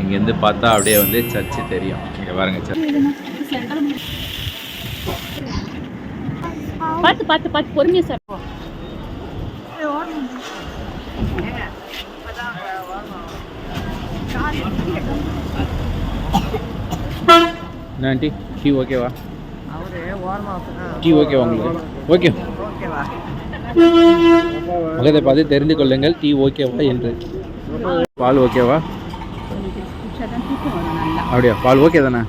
இங்கேருந்து பார்த்தா அப்படியே வந்து சர்ச்சு தெரியும். இங்கே பாருங்க சர்ச். பார்த்து பார்த்து பார்த்து பொறுமையா சார். ஆண்டி டீ ஓகேவா டீ ஓகேவா உங்களுக்கு? ஓகே ஓகேவா முகத்தை பார்த்து தெரிந்து கொள்ளுங்கள். டீ ஓகேவா என்று. பால் ஓகேவா அப்படியா பால் ஓகே தானே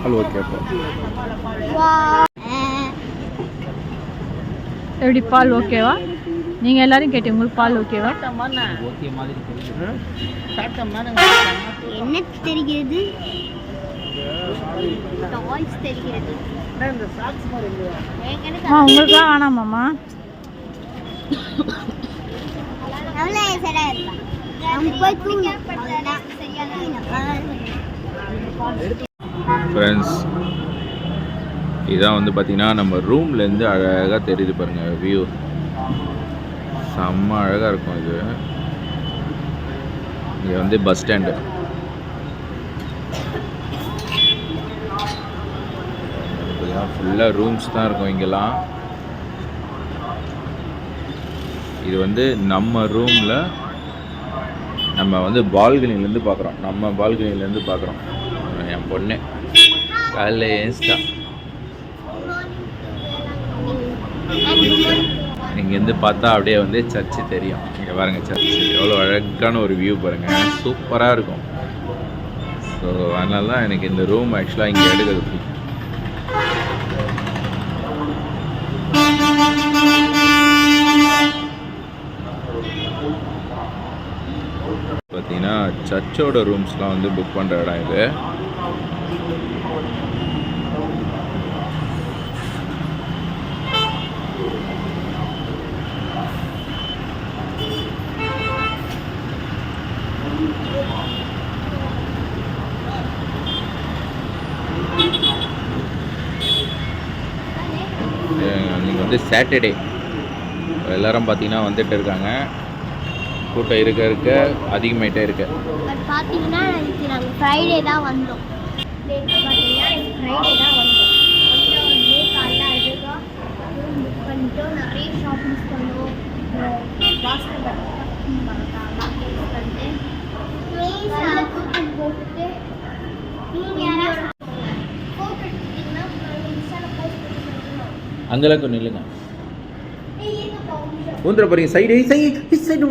பால் ஓகே அப்போ எப்படி பால் ஓகேவா நீங்க எல்லாரும் கேட்டீங்க உங்களுக்கு பால் ஓகேவா என்ன தெரிகிறது டாய்ஸ் தெரிகிறது ஆ உங்களுக்குலாம் வேணாமாம்மா எவ்வளோ ஃப்ரெண்ட்ஸ் இதான் வந்து பார்த்தீங்கன்னா நம்ம ரூம்லேருந்து அழகாக தெரியுது பாருங்கள் வியூ செம்ம அழகாக இருக்கும் இது. இது வந்து பஸ் ஸ்டாண்டு ஃபுல்லாக ரூம்ஸ் தான் இருக்கும் இங்கெல்லாம். இது வந்து நம்ம ரூமில் நம்ம வந்து பால்கனிலேருந்து பார்க்குறோம். நம்ம பால்கனிலேருந்து பார்க்குறோம். என் பொண்ணு. காலைல ஏன்ஸ்டா? இங்கேருந்து பார்த்தா அப்படியே வந்து சர்ச்சு தெரியும். இங்கே பாருங்க சர்ச் எவ்வளோ அழகான ஒரு வியூ பாருங்கள் சூப்பராக இருக்கும். ஸோ அதனால தான் எனக்கு இந்த ரூம் ஆக்சுவலாக இங்கே எடுக்கிறது பிடிக்கும் பார்த்தீங்கன்னா சர்ச்சோட ரூம்ஸ்லாம் வந்து புக் பண்ணுற இடம் இது. நீங்கள் வந்து சாட்டர்டே எல்லாரும் பார்த்தீங்கன்னா வந்துட்டு இருக்காங்க. கூட்டம் இருக்க இருக்க அதிகமாயிட்டே இருக்கு. பார்த்தீங்கன்னா நாங்கள் ஃப்ரைடே தான் வந்தோம். ஃப்ரைடே தான் வந்தோம். பண்ணிட்டோம் நிறைய ஷாப்பிங்ஸ் பண்ணோம் பண்ணிட்டு நீங்கள் யாராவது அங்கெல்லாம் கொஞ்சம் சொல்லுங்கள் ஊந்துட போறீங்க சைடு சைடு சைடு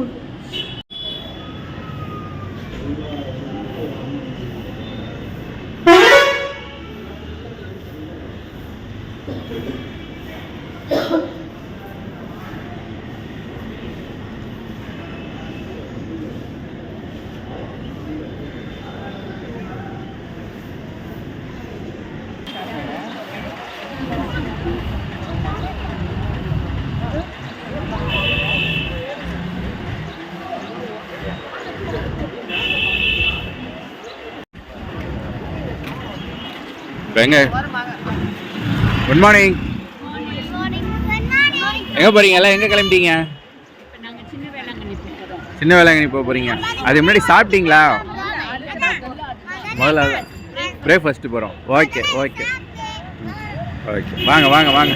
எங்க குட் மார்னிங் எங்க போறீங்க? எல்லாம் எங்க கிளம்பிட்டீங்க? சின்ன வேளாங்கண்ணி போக போறீங்க. அது முன்னாடி சாப்பிட்டீங்களா? முதல்ல பிரேக்ஃபாஸ்ட் போகிறோம் ஓகே ஓகே ஓகே வாங்க வாங்க வாங்க.